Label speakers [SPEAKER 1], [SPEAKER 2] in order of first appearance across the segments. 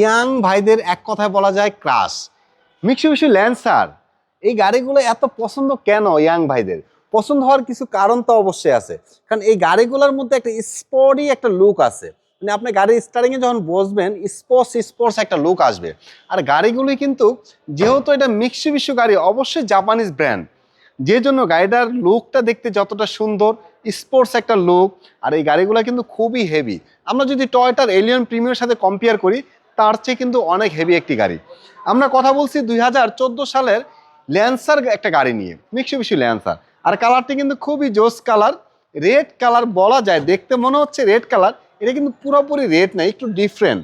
[SPEAKER 1] Young ভাইদের এক কথায় বলা যায় ক্রাশ। মিক্সুবিশি ল্যান্সার এই গাড়িগুলো এত পছন্দ কেন ইয়াং ভাইদের? পছন্দ হওয়ার কিছু কারণ তো অবশ্যই আছে। কারণ এই গাড়িগুলোর মধ্যে একটা স্পোর্টই একটা লুক আছে। মানে আপনি গাড়ি স্টারিংয়ে যখন বসবেন স্পোর্টস স্পোর্টস একটা লুক আসবে। আর গাড়িগুলি কিন্তু, যেহেতু এটা মিক্সুবিশি গাড়ি, অবশ্যই জাপানিজ ব্র্যান্ড যে জন্য গাড়িটার লুকটা দেখতে যতটা সুন্দর স্পোর্টস একটা লুক আর এই গাড়িগুলো কিন্তু খুবই হেভি আমরা যদি টয়টার এলিয়ন প্রিমিয়ার সাথে কম্পেয়ার করি তার চেয়ে কিন্তু অনেক হেভি একটি গাড়ি। আমরা কথা বলছি দুই হাজার চোদ্দ সালের ল্যান্সার একটা গাড়ি নিয়ে মিক্সুবিশি ল্যান্সার আর কালারটি কিন্তু খুবই জোস কালার রেড কালার বলা যায়। দেখতে মনে হচ্ছে রেড কালার এটা কিন্তু পুরোপুরি রেড না, একটু ডিফারেন্ট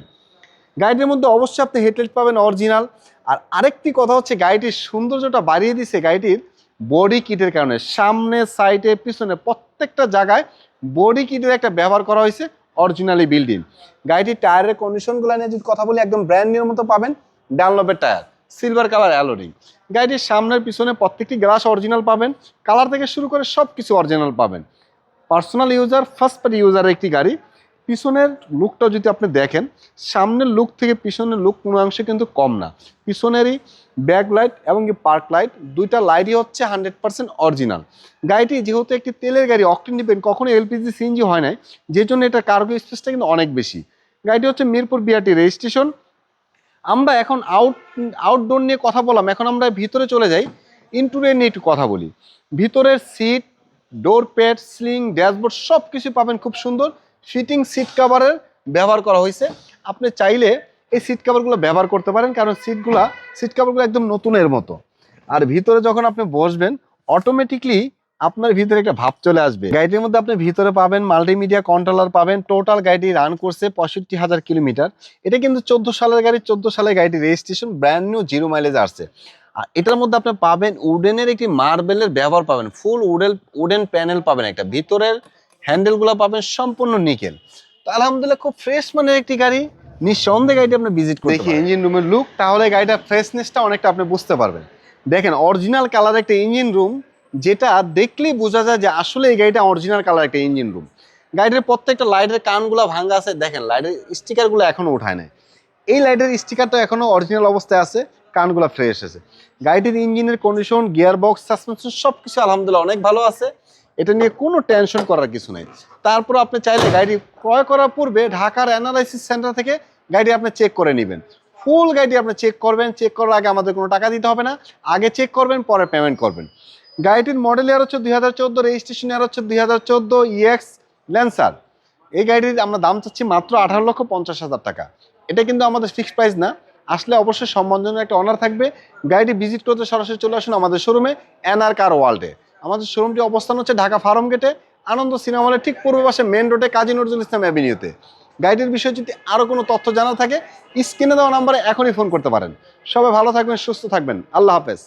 [SPEAKER 1] গাড়িটির মধ্যে অবশ্যই আপনি হেডলাইট পাবেন অরিজিনাল আর আরেকটি কথা হচ্ছে গাড়িটির সৌন্দর্যটা বাড়িয়ে দিছে গাড়িটির বডি কিটের কারণে। সামনে সাইডে পিছনে প্রত্যেকটা জায়গায় বডি কিটের একটা ব্যবহার করা হয়েছে। অরিজিনালি বিল্ডিং গাড়িটির টায়ারের কন্ডিশনগুলো নিয়ে যদি কথা বলি, একদম ব্র্যান্ড নিউর মতো পাবেন। ডানলপের টায়ার সিলভার কালার অ্যালোরিং গাড়িটির সামনের পিছনে প্রত্যেকটি গ্লাস অরিজিনাল পাবেন। কালার থেকে শুরু করে সব কিছু অরিজিনাল পাবেন। পার্সোনাল ইউজার ফার্স্ট পার্টি ইউজারের একটি গাড়ি। পিছনের লুকটা যদি আপনি দেখেন, সামনের লুক থেকে পিছনের লুক কোনো অংশে কিন্তু কম না। পিছনেরই ব্যাক লাইট এবং কি পার্ক লাইট দুইটা লাইটই হচ্ছে হান্ড্রেড পার্সেন্ট অরিজিনাল গাড়িটি যেহেতু একটি তেলের গাড়ি অকটেন ডিপেন্ড কখনো এলপিজি সিএনজি হয় নাই যে জন্য এটা কার্গো স্পেসটা কিন্তু অনেক বেশি। গাড়িটি হচ্ছে মিরপুর বিআরটি রেজিস্ট্রেশন আমরা এখন আউট আউটডোর নিয়ে কথা বললাম, এখন আমরা ভিতরে চলে যাই ইন্টুরিয়ার নিয়ে একটু কথা বলি। ভিতরের seat door pad ceiling dashboard সব কিছু পাবেন, খুব সুন্দর। ফিটিং সিট কাভারের ব্যবহার করা হয়েছে। আপনি চাইলে এই সিট কাভারগুলো ব্যবহার করতে পারেন, কারণ সিটগুলা সিট কাভারগুলো একদম নতুনের মতো। আর ভিতরে যখন আপনি বসবেন অটোমেটিকলি আপনার ভিতরে একটা ভাব চলে আসবে। গাড়িটির মধ্যে আপনি ভিতরে পাবেন মাল্টিমিডিয়া কন্ট্রোলার পাবেন টোটাল গাড়িটি রান করছে পঁয়ষট্টি হাজার কিলোমিটার। এটা কিন্তু চোদ্দ সালের গাড়ি, চোদ্দ সালের গাড়িটি registration brand new zero mileage আসছে। আর এটার মধ্যে আপনি পাবেন উডেনের একটি মার্বেলের ব্যবহার পাবেন ফুল উডেল উডেন প্যানেল পাবেন একটা। ভিতরের হ্যান্ডেলগুলো পাবেন সম্পূর্ণ নিকেল। তো আলহামদুলিল্লাহ খুব ফ্রেশ মানের একটি গাড়ি। নিঃসন্দেহে গাড়িটি আপনি ভিজিট করতে দেখি ইঞ্জিন রুমের লুক তাহলে গাড়িটার ফ্রেশনেসটা অনেকটা আপনি বুঝতে পারবেন। দেখেন অরিজিনাল কালার একটা ইঞ্জিন রুম যেটা দেখলেই বোঝা যায় যে আসলে এই গাড়িটা অরিজিনাল কালার একটা ইঞ্জিন রুম গাড়ির প্রত্যেকটা লাইটের কানগুলো ভাঙা আছে। দেখেন লাইটের স্টিকারগুলো এখনও উঠায় নাই। এই লাইটের স্টিকারটা এখনও অরিজিনাল অবস্থায় আছে কানগুলো ফ্রেশ আছে। গাড়িটির ইঞ্জিনের কন্ডিশন গিয়ার বক্স সাসপেনশন সব কিছু আলহামদুলিল্লাহ অনেক ভালো আছে। এটা নিয়ে কোনো টেনশন করার কিছু নেই। তারপর আপনি চাইলে গাড়ি ক্রয় করার পূর্বে ঢাকার অ্যানালাইসিস সেন্টার থেকে গাড়ি আপনি চেক করে নেবেন। ফুল গাড়ি আপনি চেক করবেন চেক করার আগে আমাদের কোনো টাকা দিতে হবে না। আগে চেক করবেন, পরে পেমেন্ট করবেন। গাড়িটির মডেল ইয়ার হচ্ছে দুই হাজার চোদ্দ রেজিস্ট্রেশন ইয়ার হচ্ছে দুই হাজার চোদ্দ ইএক্স ল্যান্সার এই গাড়ির আমরা দাম চাচ্ছি মাত্র আঠারো লক্ষ পঞ্চাশ হাজার টাকা। এটা কিন্তু আমাদের ফিক্সড প্রাইস না। আসলে অবশ্যই সম্মানজনক একটা অনার থাকবে। গাড়িটি ভিজিট করতে সরাসরি চলে আসুন আমাদের শোরুমে এনআর কার ওয়ার্ল্ডে আমাদের শোরুমটি অবস্থান হচ্ছে ঢাকা ফার্ম গেটে, আনন্দ সিনেমা হলের ঠিক পূর্ব পাশে মেন রোডে কাজী নজরুল ইসলাম অ্যাভিনিউতে। গাড়িটির বিষয়ে যদি আরও কোনো তথ্য জানা থাকে, স্ক্রিনে দেওয়া নাম্বারে এখনই ফোন করতে পারেন। সবাই ভালো থাকবেন, সুস্থ থাকবেন। আল্লাহ হাফেজ।